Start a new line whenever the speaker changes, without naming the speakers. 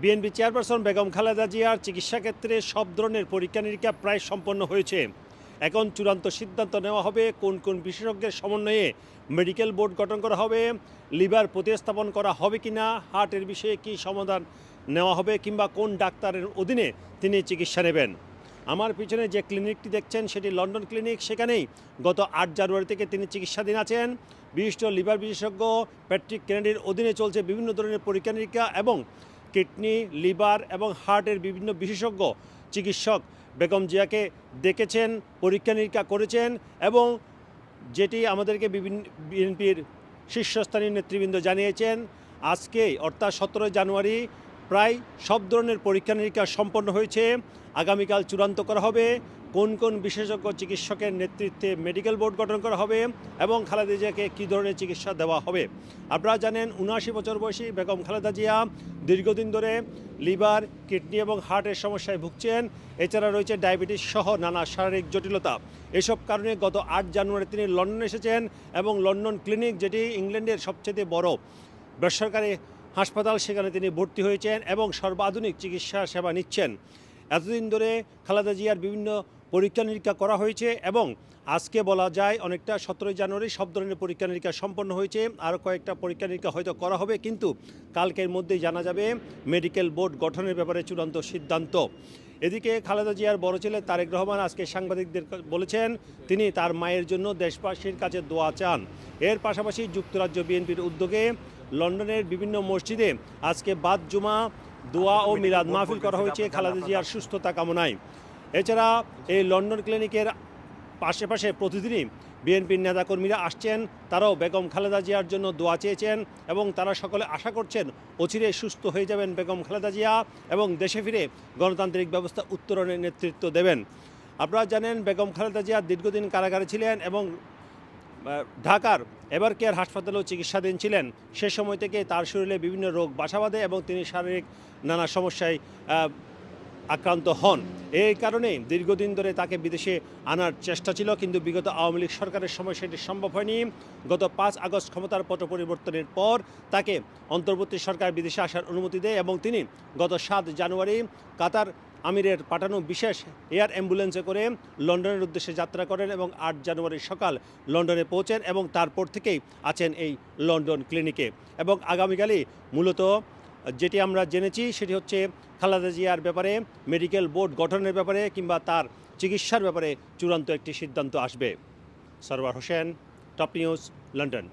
BNP chairperson Begum Khaleda জিয়ার চিকিৎসা ক্ষেত্রে সব ধরনের পরীক্ষা নিরীক্ষা প্রায় সম্পন্ন হয়েছে। এখন চূড়ান্ত সিদ্ধান্ত নেওয়া হবে কোন কোন বিশেষজ্ঞের সমন্বয়ে মেডিকেল বোর্ড গঠন করা হবে, লিভার প্রতিস্থাপন করা হবে কিনা, হার্টের বিষয়ে কি সমাধান নেওয়া হবে কিংবা কোন ডাক্তারের অধীনে তিনি চিকিৎসা নেবেন। আমার পিছনে যে ক্লিনিকটি দেখছেন সেটি লন্ডন ক্লিনিক। সেখানেই গত আট জানুয়ারি থেকে তিনি চিকিৎসাধীন আছেন। বিশিষ্ট লিভার বিশেষজ্ঞ প্যাট্রিক কেনেডির অধীনে চলছে বিভিন্ন ধরনের পরীক্ষা নিরীক্ষা এবং কিডনি, লিভার এবং হার্টের বিভিন্ন বিশেষজ্ঞ চিকিৎসক বেগম জিয়াকে দেখেছেন, পরীক্ষা নিরীক্ষা করেছেন এবং যেটি আমাদেরকে বিভিন্ন বিএনপির শীর্ষস্থানীয় নেতৃবৃন্দ জানিয়েছেন, আজকে অর্থাৎ সতেরোই জানুয়ারি প্রায় সব ধরনের পরীক্ষা নিরীক্ষা সম্পন্ন হয়েছে। আগামীকাল চূড়ান্ত করা হবে। কোন কোন বিশেষজ্ঞ চিকিৎসকের নেতৃত্বে মেডিকেল বোর্ড গঠন করা হবে এবং খালেদা জিয়াকে কী ধরনের চিকিৎসা দেওয়া হবে? আপনারা জানেন উনআশি বছর বয়সী বেগম খালেদা জিয়া দীর্ঘদিন ধরে লিভার, কিডনি এবং হার্টের সমস্যায় ভুগছেন। এছাড়া রয়েছে ডায়াবেটিস সহ নানা শারীরিক জটিলতা। এসব কারণে গত আট জানুয়ারি তিনি লন্ডন এসেছেন এবং লন্ডন ক্লিনিক, যেটি ইংল্যান্ডের সবচেয়ে বড় বেসরকারি হাসপাতাল, সেখানে তিনি ভর্তি হয়েছেন এবং সর্বাধুনিক চিকিৎসা সেবা নিচ্ছেন। এতদিন ধরে খালেদা জিয়ার বিভিন্ন পরীক্ষা নিরীক্ষা করা হয়েছে এবং আজকে বলা যায় অনেকটা সতেরোই জানুয়ারি সব ধরনের পরীক্ষা নিরীক্ষা সম্পন্ন হয়েছে। আরও কয়েকটা পরীক্ষা নিরীক্ষা হয়তো করা হবে, কিন্তু কালকের মধ্যেই জানা যাবে মেডিকেল বোর্ড গঠনের ব্যাপারে চূড়ান্ত সিদ্ধান্ত। এদিকে খালেদা জিয়ার বড় ছেলে তারেক রহমান আজকে সাংবাদিকদের বলেছেন, তিনি তার মায়ের জন্য দেশবাসীর কাছে দোয়া চান। এর পাশাপাশি যুক্তরাজ্য বিএনপির উদ্যোগে লন্ডনের বিভিন্ন মসজিদে আজকে বাদ জুমা, দোয়া ও মিলাদ মাহফিল করা হয়েছে। খালেদা জিয়ার সুস্থতা কামনায়। এছাড়া এই লন্ডন ক্লিনিকের পাশে প্রতিদিনই বিএনপির নেতাকর্মীরা আসছেন। তারাও বেগম খালেদা জিয়ার জন্য দোয়া চেয়েছেন এবং তারা সকলে আশা করছেন অচিরে সুস্থ হয়ে যাবেন বেগম খালেদা জিয়া এবং দেশে ফিরে গণতান্ত্রিক ব্যবস্থা উত্তরণের নেতৃত্ব দেবেন। আপনারা জানেন, বেগম খালেদা জিয়া দীর্ঘদিন কারাগারে ছিলেন এবং ঢাকার এভার কেয়ার হাসপাতালেও চিকিৎসাধীন ছিলেন। সে সময় থেকে তার শরীরে বিভিন্ন রোগ বাসা বাঁধে এবং তিনি শারীরিক নানা সমস্যায় আক্রান্ত হন। এই কারণে দীর্ঘদিন ধরে তাকে বিদেশে আনার চেষ্টা ছিল, কিন্তু বিগত আওয়ামী লীগ সরকারের সময় সেটি সম্ভব হয়নি। গত পাঁচ আগস্ট ক্ষমতার পট পরিবর্তনের পর তাকে অন্তর্বর্তী সরকার বিদেশে আসার অনুমতি দেয় এবং তিনি গত সাত জানুয়ারি কাতার আমিরের পাঠানো বিশেষ এয়ার অ্যাম্বুলেন্সে করে লন্ডনের উদ্দেশ্যে যাত্রা করেন এবং আট জানুয়ারি সকাল লন্ডনে পৌঁছেন এবং তারপর থেকেই আছেন এই লন্ডন ক্লিনিকে। এবং আগামীকালই মূলত যেটি আমরা জেনেছি সেটি হচ্ছে খালেদা জিয়ার ব্যাপারে, মেডিকেল বোর্ড গঠনের ব্যাপারে কিংবা তার চিকিৎসার ব্যাপারে চূড়ান্ত একটি সিদ্ধান্ত আসবে। Sarwar Hossain, top news, London.